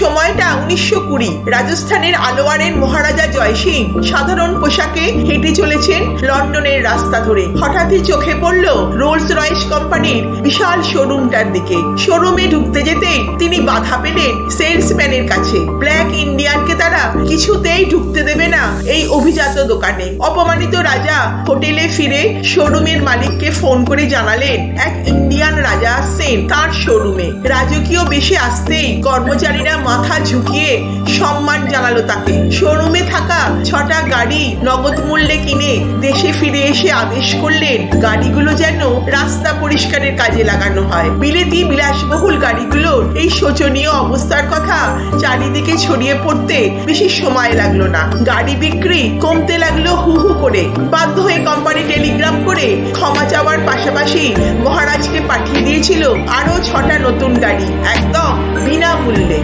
সময়টা উনিশশো কুড়ি। রাজস্থানের আলোয়ারের মহারাজা জয় সিং সাধারণ পোশাকে হেঁটে চলেছেন লন্ডনের রাস্তা ধরে। হঠাৎই চোখে পড়ল রোলস রয়েস কোম্পানির বিশাল শোরুমটার দিকে। শোরুমে ঢুকতে যেতে তিনি বাধা পেলেন সেলসম্যানের কাছে। ব্ল্যাক ইন্ডিয়ানকে তারা কিছুতেই না অভিজাত দোকানে। অপমানিত রাজা হোটেলে ফিরে শোরুমের মালিককে ফোন করে জানালেন, এক ইন্ডিয়ান রাজা আসছেন তার শোরুমে। রাজকীয় বেশে আসতেই কর্মচারীরা মাথা ঝুঁকিয়ে সম্মান জানালো তাকে। শোরুমে থাকা ছটা গাড়ি নগদ মূল্যে কিনে দেশে ফিরে এসে আদেশ করলেন, গাড়িগুলো যেন রাস্তা পরিষ্কারের কাজে লাগানো হয়। বিলেতি বিলাসবহুল গাড়িগুলোর এই শোচনীয় অবস্থার কথা চারিদিকে ছড়িয়ে পড়তে বেশি সময় লাগল না। গাড়ি বিক্রি কমতে লাগল হু হু করে। বাধ্য হয়ে কোম্পানি টেলিগ্রাম করে ক্ষমা চাওয়ার পাশাপাশি মহারাজকে পাঠিয়ে দিয়েছিল আরও ছটা নতুন গাড়ি, একদম বিনামূল্যে।